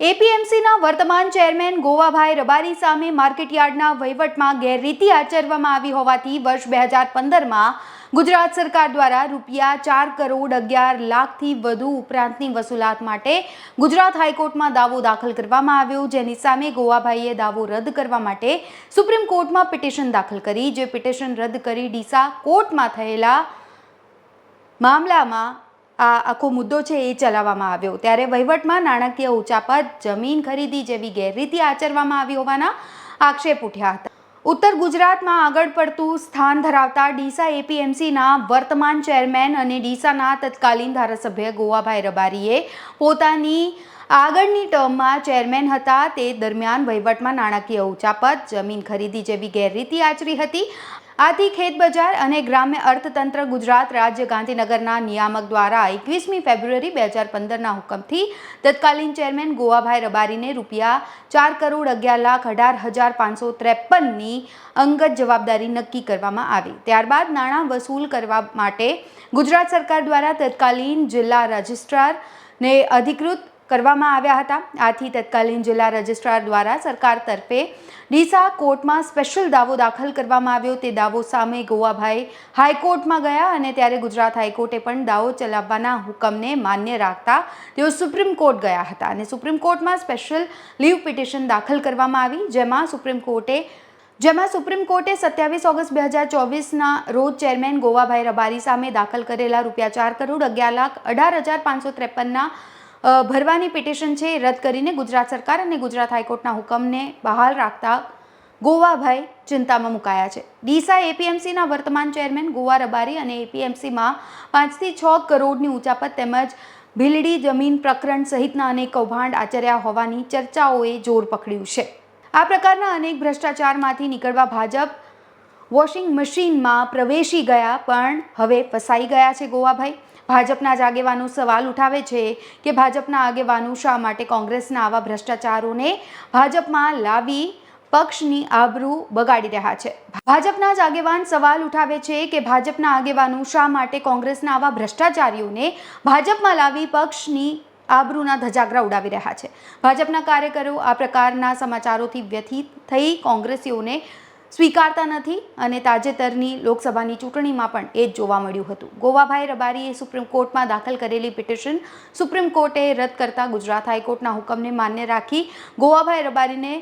એપીએમસીના વર્તમાન ચેરમેન ગોવાભાઈ રબારી સામે માર્કેટયાર્ડના વહીવટમાં ગેરરીતિ આચરવામાં આવી હોવાથી વર્ષ બે હજાર પંદરમાં ગુજરાત સરકાર દ્વારા રૂપિયા ચાર કરોડ અગિયાર લાખથી વધુ ઉપરાંતની વસૂલાત માટે ગુજરાત હાઈકોર્ટમાં દાવો દાખલ કરવામાં આવ્યો. જેની સામે ગોવાભાઈએ દાવો રદ કરવા માટે સુપ્રીમ કોર્ટમાં પિટિશન દાખલ કરી, જે પિટિશન રદ કરી ડીસા કોર્ટમાં થયેલા મામલામાં આ આખો મુદ્દો છે એ ચલાવવામાં આવ્યો. ત્યારે વહીવટમાં નાણાકીય ઉચાપત, જમીન ખરીદી જેવી ગેરરીતિ આચરવામાં આવી હોવાના આક્ષેપ ઉઠ્યા હતા. ઉત્તર ગુજરાતમાં આગળ પડતું સ્થાન ધરાવતા ડીસા એપીએમસીના વર્તમાન ચેરમેન અને ડીસાના તત્કાલીન ધારાસભ્ય ગોવાભાઈ રબારીએ પોતાની આગળની ટર્મમાં ચેરમેન હતા. તે દરમિયાન વહીવટમાં નાણાકીય ઉચાપત, જમીન ખરીદી જેવી ગેરરીતિ આચરી હતી. આથી ખેત બજાર અને ગ્રામ્ય અર્થતંત્ર ગુજરાત રાજ્ય ગાંધીનગરના નિયામક દ્વારા એકવીસમી ફેબ્રુઆરી બે હજાર પંદરના હુકમથી તત્કાલીન ચેરમેન ગોવાભાઈ રબારીને રૂપિયા ચાર કરોડ અગિયાર લાખ અઢાર હજાર પાંચસો ત્રેપનની અંગત જવાબદારી નક્કી કરવામાં આવી. ત્યારબાદ નાણાં વસૂલ કરવા માટે ગુજરાત સરકાર દ્વારા તત્કાલીન જિલ્લા રજિસ્ટ્રારને અધિકૃત કરવામાં આવ્યા હતા. આથી તત્કાલીન જિલ્લા રજિસ્ટ્રાર દ્વારા સરકાર તરફે ડીસા કોર્ટમાં સ્પેશિયલ દાવો દાખલ કરવામાં આવ્યો. તે દાવો સામે ગોવાભાઈ હાઈકોર્ટમાં ગયા અને ત્યારે ગુજરાત હાઈકોર્ટે પણ દાવો ચલાવવાના હુકમને માન્ય રાખતા તેઓ સુપ્રીમ કોર્ટ ગયા હતા અને સુપ્રીમ કોર્ટમાં સ્પેશિયલ લીવ પિટિશન દાખલ કરવામાં આવી. જેમાં સુપ્રીમ કોર્ટે જેમાં સુપ્રીમ કોર્ટે સત્યાવીસ ઓગસ્ટ બે હજાર ચોવીસના રોજ ચેરમેન ગોવાભાઈ રબારી સામે દાખલ કરેલા રૂપિયા ચાર કરોડ અગિયાર લાખ અઢાર હજાર પાંચસો ત્રેપનના ભરવાની પિટિશન છે એ રદ કરીને ગુજરાત સરકાર અને ગુજરાત હાઈકોર્ટના હુકમને બહાલ રાખતા ગોવાભાઈ ચિંતામાં મુકાયા છે. ડીસા એપીએમસીના વર્તમાન ચેરમેન ગોવા રબારી અને એપીએમસીમાં પાંચથી છ કરોડની ઉચાપત તેમજ ભીલડી જમીન પ્રકરણ સહિતના અનેક કૌભાંડ આચર્યા હોવાની ચર્ચાઓએ જોર પકડ્યું છે. આ પ્રકારના અનેક ભ્રષ્ટાચારમાંથી નીકળવા ભાજપ વોશિંગ મશીનમાં પ્રવેશી ગયા પણ હવે ફસાઈ ગયા છે ગોવાભાઈ. ભાજપના જ આગેવાનો સવાલ ઉઠાવે છે કે ભાજપના આગેવાનો શા માટે કોંગ્રેસના આવા ભ્રષ્ટાચારોને ભાજપમાં લાવી પક્ષની આબરૂ બગાડી રહ્યા છે? ભાજપના જ આગેવાન સવાલ ઉઠાવે છે કે ભાજપના આગેવાનો શા માટે કોંગ્રેસના આવા ભ્રષ્ટાચારીઓને ભાજપમાં લાવી પક્ષની આબરૂના ધજાગરા ઉડાવી રહ્યા છે? ભાજપના કાર્યકરો આ પ્રકારના સમાચારોથી વ્યથિત થઈ કોંગ્રેસીઓને સ્વીકારતા નથી અને તાજેતરની લોકસભાની ચૂંટણીમાં પણ એ જ જોવા મળ્યું હતું. ગોવાભાઈ રબારીએ સુપ્રીમ કોર્ટમાં દાખલ કરેલી પિટિશન સુપ્રીમ કોર્ટે રદ કરતા ગુજરાત હાઈકોર્ટના હુકમને માન્ય રાખી ગોવાભાઈ રબારીને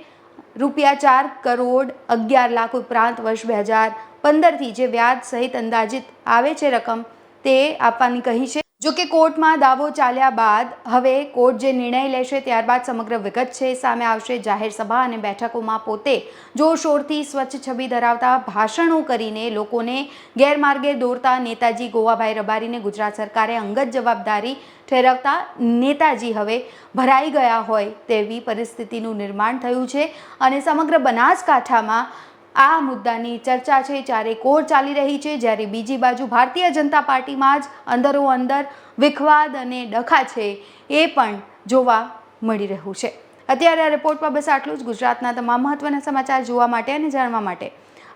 રૂપિયા ચાર કરોડ અગિયાર લાખ ઉપરાંત વર્ષ બે હજાર પંદરથી જે વ્યાજ સહિત અંદાજિત આવે છે રકમ તે આપવાની કહી છે. જો કે કોર્ટમાં દાવો ચાલ્યા બાદ હવે કોર્ટ જે નિર્ણય લેશે ત્યારબાદ સમગ્ર વિગત છે સામે આવશે જાહેર સભા અને બેઠકોમાં પોતે જોરશોરથી સ્વચ્છ છબી ધરાવતા ભાષણો કરીને લોકોને ગેરમાર્ગે દોરતા નેતાજી ગોવાભાઈ રબારીને ગુજરાત સરકારે અંગત જવાબદારી ઠેરવતા નેતાજી હવે ભરાઈ ગયા હોય તેવી પરિસ્થિતિનું નિર્માણ થયું છે અને સમગ્ર બનાસકાંઠામાં આ મુદ્દાની ચર્ચા છે ચારે કોર ચાલી રહી છે જ્યારે બીજી બાજુ ભારતીય જનતા પાર્ટીમાં જ અંદરો અંદર વિખવાદ અને ડખા છે એ પણ જોવા મળી રહ્યું છે. અત્યારે આ રિપોર્ટમાં બસ આટલું જ. ગુજરાતના તમામ મહત્વના સમાચાર જોવા માટે અને જાણવા માટે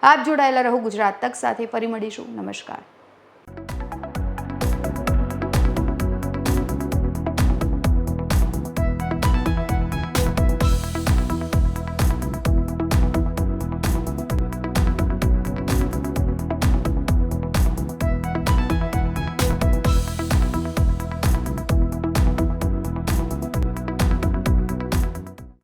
આપ જોડાયેલા રહો ગુજરાત તક સાથે. ફરી મળીશું. નમસ્કાર.